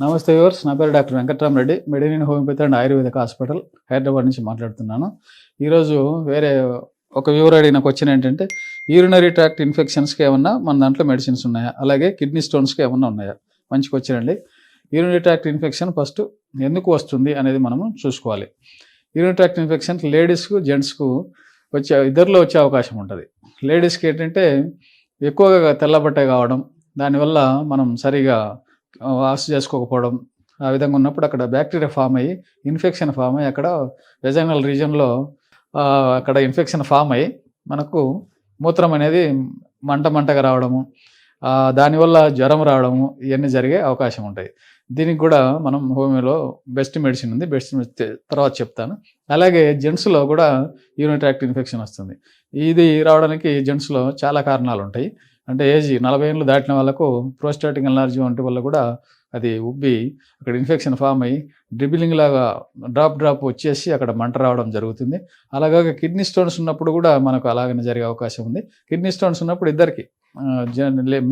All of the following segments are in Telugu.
నమస్తే వ్యూవర్స్ నా పేరు doctor Venkatramareddy. మెడినిన్ homeopathy and Ayurvedic hospital Hyderabad నుంచి మాట్లాడుతున్నాను. ఈరోజు వేరే ఒక వ్యూవర్ అడిగిన క్వశ్చన్ ఏంటంటే యూరినరీ ట్రాక్ట్ ఇన్ఫెక్షన్స్కి ఏమన్నా మన దాంట్లో మెడిసిన్స్ ఉన్నాయా? అలాగే కిడ్నీ స్టోన్స్కి ఏమన్నా ఉన్నాయా? మంచి క్వశ్చన్ అండి. యూరినరీ ట్రాక్ట్ ఇన్ఫెక్షన్ ఫస్ట్ ఎందుకు వస్తుంది అనేది మనము చూసుకోవాలి. యూరినరీ ట్రాక్ట్ ఇన్ఫెక్షన్ లేడీస్కు జెంట్స్కు వచ్చే ఇద్దరిలో వచ్చే అవకాశం ఉంటుంది. లేడీస్కి ఏంటంటే ఎక్కువగా తెల్లబట్ట కావడం దానివల్ల మనం సరిగా వాష్ చేసుకోకపోవడం ఆ విధంగా ఉన్నప్పుడు అక్కడ బ్యాక్టీరియా ఫామ్ అయ్యి ఇన్ఫెక్షన్ ఫామ్ అయ్యి అక్కడ వెజైనల్ రీజన్లో అక్కడ ఇన్ఫెక్షన్ ఫామ్ అయ్యి మనకు మూత్రం అనేది మంట మంటగా రావడము దానివల్ల జ్వరం రావడము ఇవన్నీ జరిగే అవకాశం ఉంటాయి. దీనికి కూడా మనం హోమియోలో బెస్ట్ మెడిసిన్ ఉంది. బెస్ట్ తర్వాత చెప్తాను. అలాగే జెంట్స్లో కూడా యూనిట్రాక్ట్ ఇన్ఫెక్షన్ వస్తుంది. ఇది రావడానికి జెంట్స్లో చాలా కారణాలు ఉంటాయి. అంటే ఏజ్ నలభై ఏళ్ళు దాటిన వాళ్ళకు ప్రోస్టాటిక్ ఎలర్జీ వంటి వల్ల కూడా అది ఉబ్బి అక్కడ ఇన్ఫెక్షన్ ఫామ్ అయ్యి డ్రిబిలింగ్ లాగా డ్రాప్ డ్రాప్ వచ్చేసి అక్కడ మంట రావడం జరుగుతుంది. అలాగే కిడ్నీ స్టోన్స్ ఉన్నప్పుడు కూడా మనకు అలాగనే జరిగే అవకాశం ఉంది. కిడ్నీ స్టోన్స్ ఉన్నప్పుడు ఇద్దరికి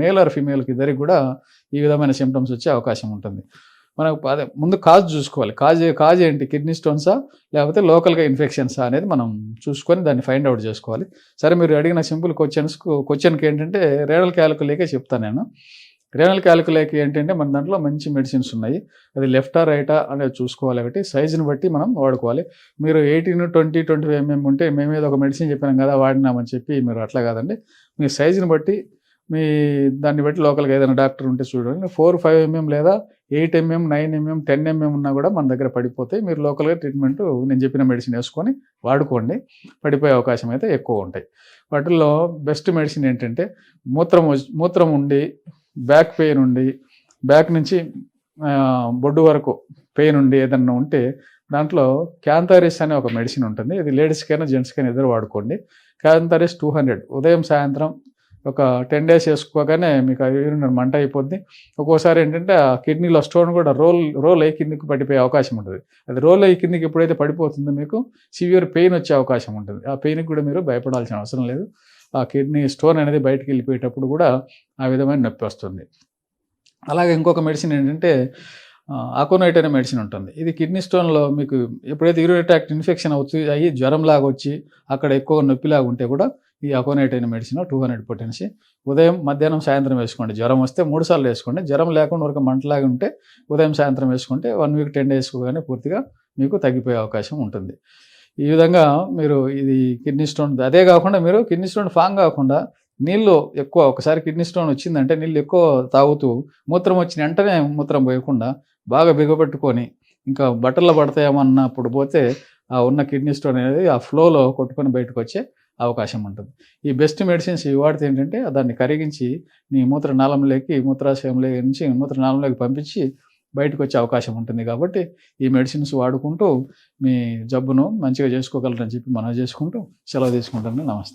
మేల్ ఆర్ ఫీమేల్కి ఇద్దరికి కూడా ఈ విధమైన సిమ్టమ్స్ వచ్చే అవకాశం ఉంటుంది. మనకు అదే ముందు కాజ్ చూసుకోవాలి. కాజ్ కాజ్ ఏంటి? కిడ్నీ స్టోన్సా? లేకపోతే లోకల్గా ఇన్ఫెక్షన్సా అనేది మనం చూసుకొని దాన్ని ఫైండ్ అవుట్ చేసుకోవాలి. సరే మీరు అడిగిన సింపుల్ క్వశ్చన్స్ క్వశ్చన్కి ఏంటంటే రేడల్ క్యాలిక్యులేకే చెప్తాను నేను. రేనల్ క్యాలిక్యులేకి ఏంటంటే మన దాంట్లో మంచి మెడిసిన్స్ ఉన్నాయి. అది లెఫ్టా రైటా అనేది చూసుకోవాలి ఒకటి సైజుని బట్టి మనం వాడుకోవాలి. మీరు eighteen twenty twenty five MM ఉంటే మేము ఏదో ఒక మెడిసిన్ చెప్పినాం కదా వాడినామని చెప్పి మీరు అట్లా కాదండి. మీ సైజుని బట్టి మీ దాన్ని బట్టి లోకల్గా ఏదైనా డాక్టర్ ఉంటే చూడండి. ఫోర్ ఫైవ్ ఎంఎం లేదా eight MM nine MM ten MM ఉన్నా కూడా మన దగ్గర పడిపోతాయి మీరు లోకల్గా ట్రీట్మెంట్ నేను చెప్పిన మెడిసిన్ వేసుకొని వాడుకోండి. పడిపోయే అవకాశం అయితే ఎక్కువ ఉంటాయి. వాటిల్లో బెస్ట్ మెడిసిన్ ఏంటంటే మూత్రం మూత్రం ఉండి బ్యాక్ పెయిన్ ఉండి బ్యాక్ నుంచి బొడ్డు వరకు పెయిన్ ఉండి ఏదన్నా ఉంటే దాంట్లో క్యాంథారిస్ అనే ఒక మెడిసిన్ ఉంటుంది. ఇది లేడీస్కైనా జెంట్స్కైనా ఇద్దరు వాడుకోండి. Cantharis two hundred. ఉదయం సాయంత్రం ఒక టెన్ డేస్ వేసుకోగానే మీకు ఆ యూరిన్ మంట అయిపోద్ది. ఒక్కోసారి ఏంటంటే ఆ కిడ్నీలో స్టోన్ కూడా రోల్ రోల్ అయ్యి కిందికి పడిపోయే అవకాశం ఉంటుంది. అది రోల్ అయ్యి కిందికి ఎప్పుడైతే పడిపోతుందో మీకు సివియర్ పెయిన్ వచ్చే అవకాశం ఉంటుంది. ఆ పెయిన్కి కూడా మీరు భయపడాల్సిన అవసరం లేదు. ఆ కిడ్నీ స్టోన్ అనేది బయటికి వెళ్ళిపోయేటప్పుడు కూడా ఆ విధమైన నొప్పి వస్తుంది. అలాగే ఇంకొక మెడిసిన్ ఏంటంటే ఆకోనైట్ అనే మెడిసిన్ ఉంటుంది. ఇది కిడ్నీ స్టోన్లో మీకు ఎప్పుడైతే యూరిన్ ట్రాక్ట్ ఇన్ఫెక్షన్ అవుతుంది అయ్యి జ్వరం లాగా వచ్చి అక్కడ ఎక్కువ నొప్పిలాగా ఉంటే కూడా ఈ అకోనైట్ అయిన మెడిసిన్ టూ హండ్రెడ్ పొటెన్సీ ఉదయం మధ్యాహ్నం సాయంత్రం వేసుకోండి. జ్వరం వస్తే మూడు సార్లు వేసుకోండి. జ్వరం లేకుండా ఒక మంటలాగా ఉంటే ఉదయం సాయంత్రం వేసుకుంటే వన్ వీక్ టెన్ డేస్ కానీ పూర్తిగా మీకు తగ్గిపోయే అవకాశం ఉంటుంది. ఈ విధంగా మీరు ఇది కిడ్నీ స్టోన్ అదే కాకుండా మీరు కిడ్నీ స్టోన్ ఫామ్ కాకుండా నీళ్ళు ఎక్కువ ఒకసారి కిడ్నీ స్టోన్ వచ్చిందంటే నీళ్ళు ఎక్కువ తాగుతూ మూత్రం వచ్చిన వెంటనే మూత్రం పోయకుండా బాగా బిగబెట్టుకొని ఇంకా బట్టలు పడతాయేమన్నప్పుడు పోతే ఆ ఉన్న కిడ్నీ స్టోన్ అనేది ఆ ఫ్లోలో కొట్టుకొని బయటకు వచ్చే అవకాశం ఉంటుంది. ఈ బెస్ట్ మెడిసిన్స్ ఇవి వాడితే ఏంటంటే దాన్ని కరిగించి నీ మూత్రనాళంలోకి మూత్రాశయంలో నుంచి మూత్రనాళంలోకి పంపించి బయటకు వచ్చే అవకాశం ఉంటుంది. కాబట్టి ఈ మెడిసిన్స్ వాడుకుంటూ మీ జబ్బును మంచిగా చేసుకోగలరని చెప్పి మనం చేసుకుంటూ సెలవు తీసుకుంటాను నమస్తే.